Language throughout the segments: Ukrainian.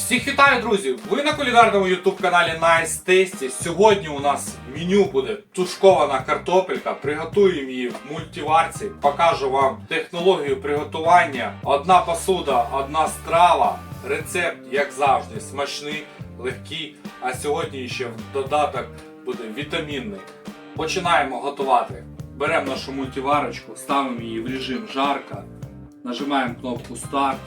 Всіх вітаю, друзі! Ви на кулінарному YouTube каналі Nice Tasty. Сьогодні у нас меню буде тушкована картопелька. Приготуємо її в мультиварці. Покажу вам технологію приготування. Одна посуда, одна страва. Рецепт, як завжди, смачний, легкий. А сьогодні ще в додаток буде вітамінний. Починаємо готувати. Беремо нашу мультиварочку, ставимо її в режим жарка, нажимаємо кнопку старт.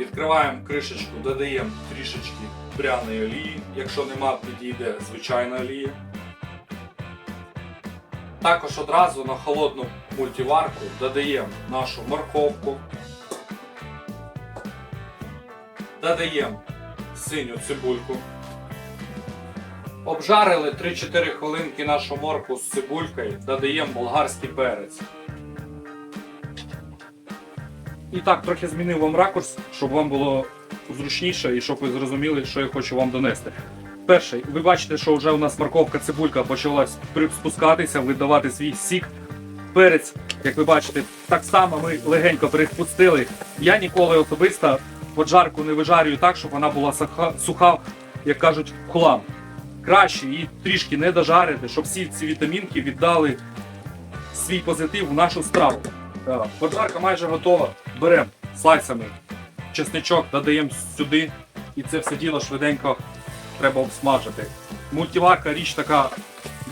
Відкриваємо кришечку, додаємо трішечки пряної олії. Якщо нема, підійде звичайна олія. Також одразу на холодну мультиварку додаємо нашу морковку. Додаємо синю цибульку. Обжарили 3-4 хвилинки нашу морку з цибулькою, додаємо болгарський перець. І так, трохи змінив вам ракурс, щоб вам було зручніше і щоб ви зрозуміли, що я хочу вам донести. Перший, ви бачите, що вже у нас морковка цибулька почалась при- спускатися, видавати свій сік. Перець, як ви бачите, так само ми легенько приспустили. Я ніколи особисто поджарку не вижарюю так, щоб вона була суха, як кажуть, хлам. Краще її трішки не дожарити, щоб всі ці вітамінки віддали свій позитив в нашу страву. Поджарка майже готова. Беремо слайсами чесничок, додаємо сюди і це все діло швиденько треба обсмажити. Мультиварка річ така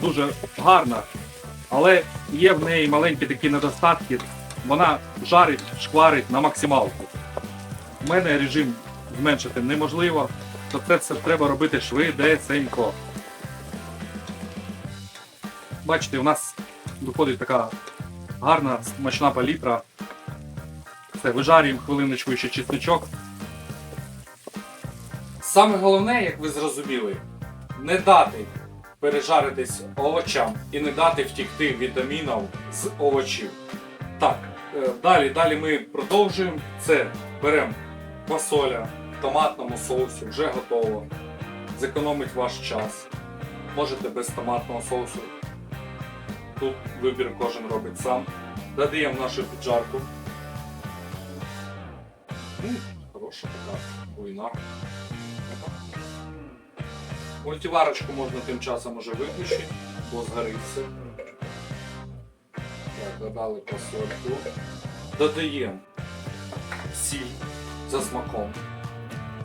дуже гарна, але є в неї маленькі такі недостатки. Вона жарить, шкварить на максималку. У мене режим зменшити неможливо, то це все треба робити швидесенько. Бачите, у нас виходить така гарна смачна палітра. Все, вижарюємо хвилиночку ще чесничок. Саме головне, як ви зрозуміли, не дати пережаритись овочам і не дати втікти вітамінів з овочів. Так, е, далі, далі ми продовжуємо. Це беремо фасоля в томатному соусі, вже готово. Зекономить ваш час. Можете без томатного соусу. Тут вибір кожен робить сам. Додаємо нашу піджарку. Хороша така війна. Мультиварочку можна тим часом уже виключити, бо згорить все. Так, додали посольку. Додаємо сіль за смаком,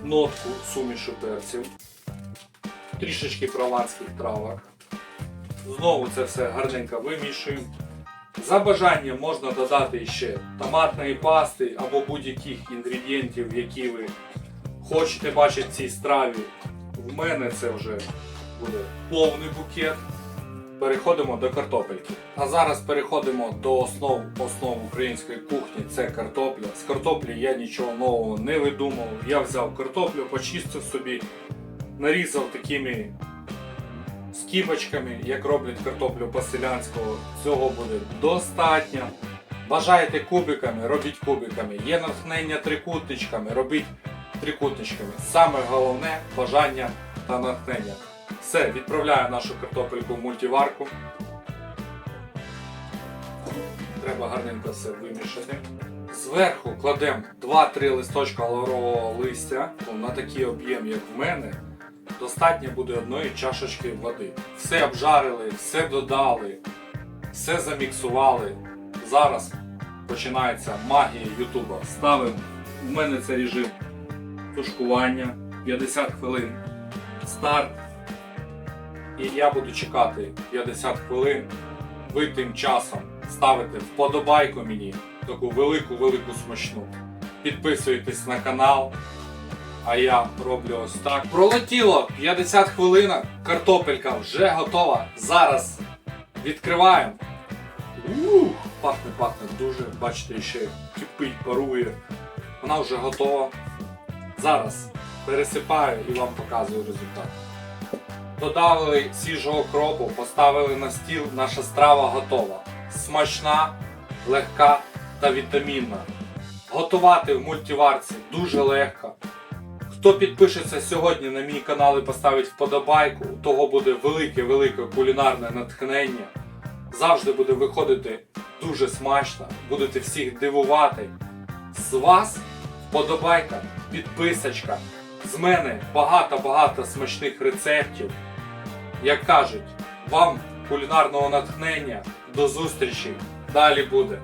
нотку сумішу перців, трішечки прованських травок. Знову це все гарненько вимішуємо. За бажанням можна додати ще томатної пасти або будь-яких інгредієнтів, які ви хочете бачити в цій страві. В мене це вже буде повний букет. Переходимо до картопельки. А зараз переходимо до основ, основ української кухні. Це картопля. З картоплі я нічого нового не видумав. Я взяв картоплю, почистив собі, нарізав такими скибочками, як роблять картоплю по-селянському, цього буде достатньо. Бажаєте кубиками, робіть кубиками. Є натхнення трикутничками, робіть трикутничками. Саме головне бажання та натхнення. Все, відправляю нашу картопельку в мультиварку. Треба гарненько все вимішати. Зверху кладемо 2-3 листочка лаврового листя на такий об'єм, як в мене достатньо буде одної чашечки води. Все обжарили, все додали, все заміксували. Зараз починається магія Ютуба. Ставимо. У мене це режим тушкування 50 хвилин. Старт. І я буду чекати 50 хвилин. Ви тим часом ставите вподобайку мені, таку велику-велику смачну. Підписуйтесь на канал. А я роблю ось так. Пролетіло 50 хвилин, картопелька вже готова. Зараз відкриваємо. Ух, пахне, пахне дуже. Бачите, ще кипить, парує. Вона вже готова. Зараз пересипаю і вам показую результат. Додали свіжого кропу, поставили на стіл, наша страва готова. Смачна, легка та вітамінна. Готувати в мультиварці дуже легко. Хто підпишеться сьогодні на мій канал і поставить вподобайку, у того буде велике-велике кулінарне натхнення. Завжди буде виходити дуже смачно, будете всіх дивувати. З вас вподобайка, підписочка З мене багато-багато смачних рецептів. Як кажуть, вам кулінарного натхнення. До зустрічі! Далі буде.